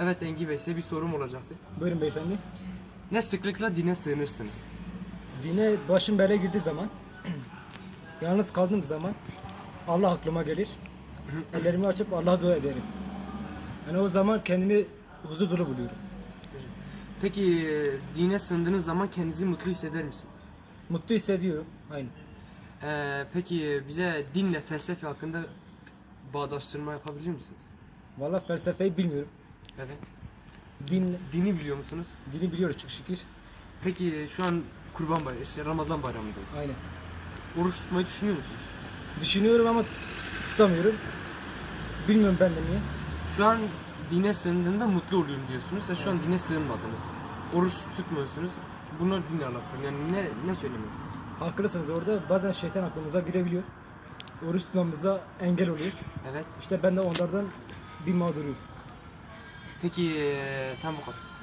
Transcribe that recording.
Evet Engin Bey size bir sorum olacaktı. Buyurun beyefendi. Ne sıklıkla dine sığınırsınız? Dine başım bele girdiği zaman, yalnız kaldığım zaman Allah aklıma gelir. Ellerimi açıp Allah'a dua ederim. Yani o zaman kendimi huzur dolu buluyorum. Peki e, dine sığındığınız zaman kendinizi mutlu hisseder misiniz? Mutlu hissediyorum. Aynı. Ee, peki bize dinle felsefe hakkında bağdaştırma yapabilir misiniz? Vallahi felsefeyi bilmiyorum. Evet. Din, Dini biliyor musunuz? dini biliyoruz çok şükür. Peki şu an Kurban Bayramı, işte Ramazan Bayramı'ndayız. Aynen. Oruç tutmayı düşünüyor musunuz? Düşünüyorum ama tutamıyorum. Bilmiyorum ben de niye. Şu an dine sığındığında mutlu oluyorum diyorsunuz da şu an dine sığınmadınız. Oruç tutmuyorsunuz. Bunlar dinle alakalı. Yani ne, ne söylemek istersiniz? Haklısınız orada bazen şeytan aklımıza girebiliyor. Oruç tutmamıza engel oluyor. Evet. İşte ben de onlardan bir mağduruyum. Peki e, tam bu kadar.